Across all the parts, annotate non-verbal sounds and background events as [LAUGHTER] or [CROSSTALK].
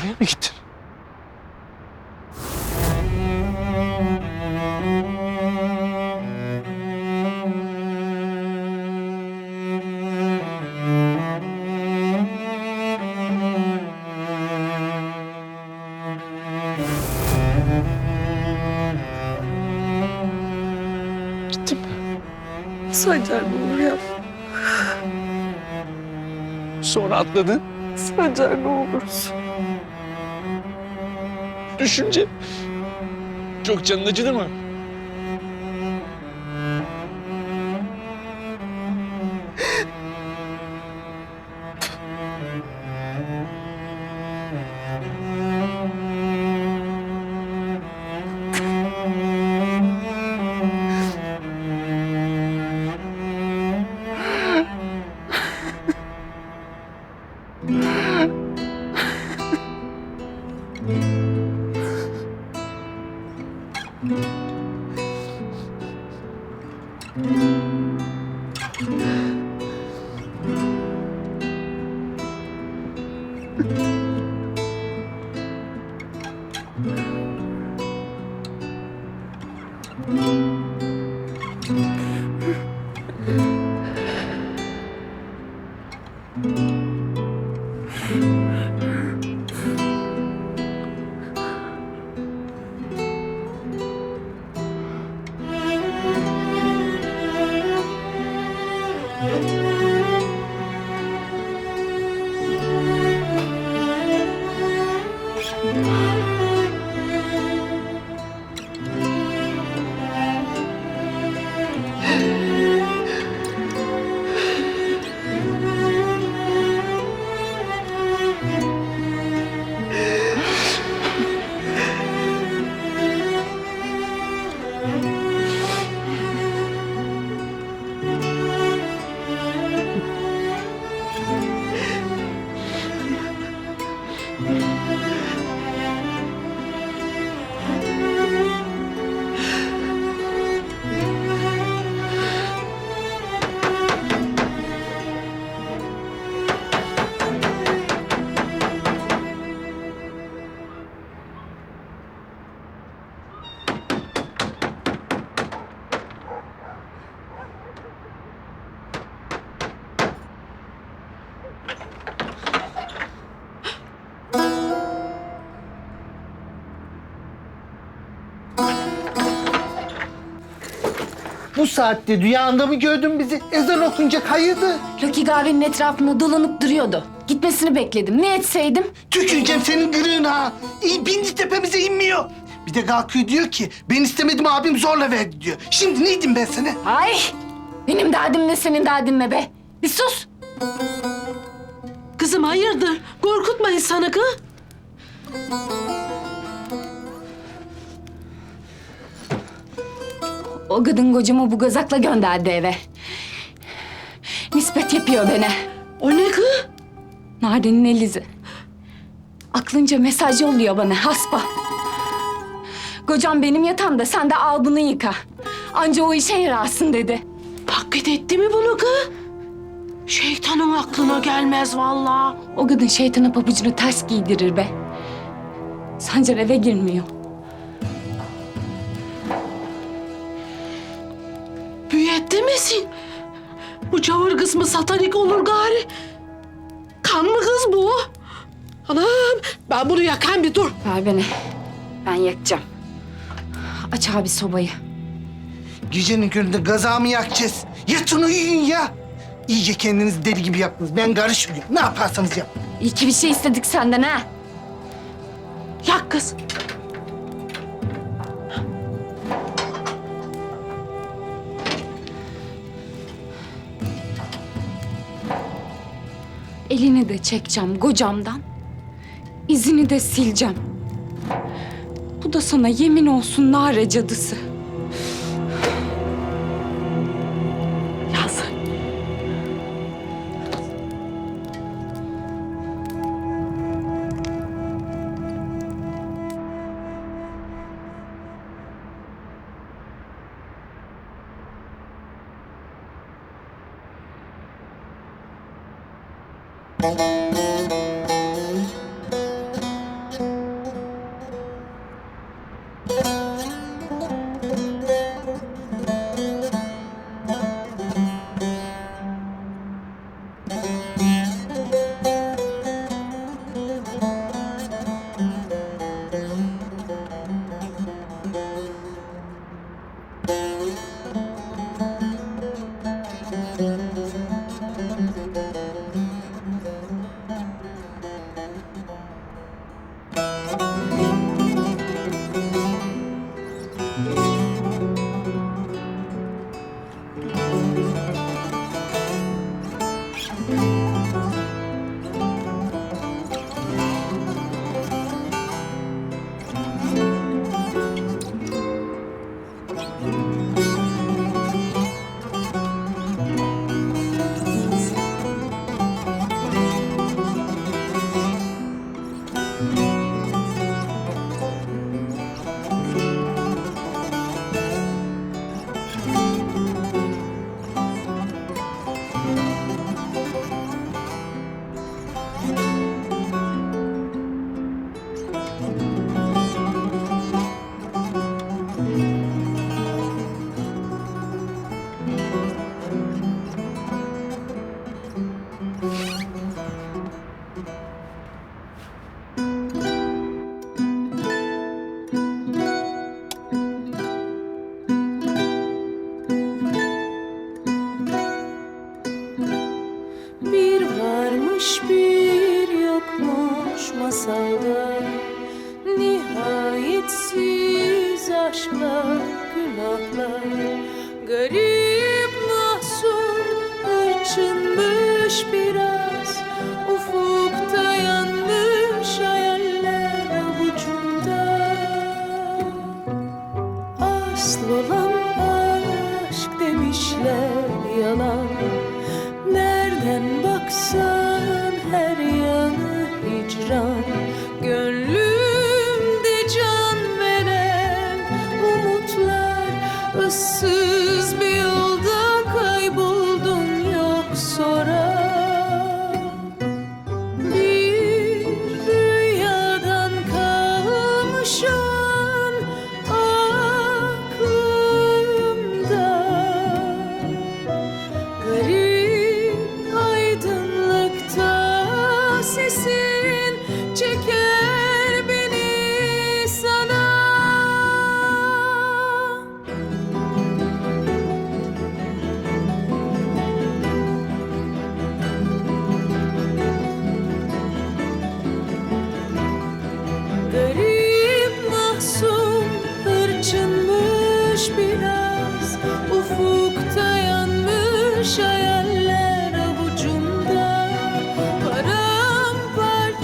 oraya mı gittin? Sancar ne olur yapma. Sonra atladın. Sancar ne olursun. Düşünce çok canın acıdı mı? Bu [LAUGHS] saatte rüyanda mı gördün bizi? Ezan okunacak hayırdır? Lucky kahvenin etrafında dolanıp duruyordu. Gitmesini bekledim. Ne etseydim? Tüküreceğim senin gırığına ha. İyi bindi tepemize inmiyor. Bir de kalkıyor diyor ki ben istemedim abim zorla verdi diyor. Şimdi neydim ben sana? Ay! Benim derdim ne senin derdin ne be? Bir sus! Kızım hayırdır? Korkutma insanı kız. O kadın kocamı bu gazakla gönderdi eve. Nispet yapıyor bana. O ne kız? Narenin Elizi. Aklınca mesaj yolluyor bana haspa. Kocam benim yatağımda sen de al bunu yıka. Anca o işe yararsın dedi. Taklit etti mi bunu kız? Şeytanın aklına gelmez vallahi. O kadın şeytana pabucunu ters giydirir be. Sancar eve girmiyor. Misin? Bu cavır kız mı satanik olur gari? Kan mı kız bu? Anam ben bunu yakan bir dur. Ver beni. Ben yakacağım. Aç abi sobayı. Gecenin köründe gazamı yakacağız. Yatın uyuyun ya. İyice kendinizi deli gibi yaptınız. Ben karışmıyorum. Ne yaparsanız yapın. İyi ki bir şey istedik senden ha. Yak kız. Elini de çekeceğim kocamdan. İzini de sileceğim. Bu da sana yemin olsun nare cadısı. Masalda Nihayetsiz aşklar, günahlar Garip ıssız bir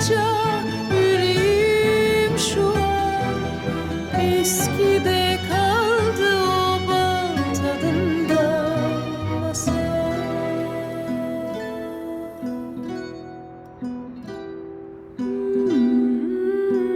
future.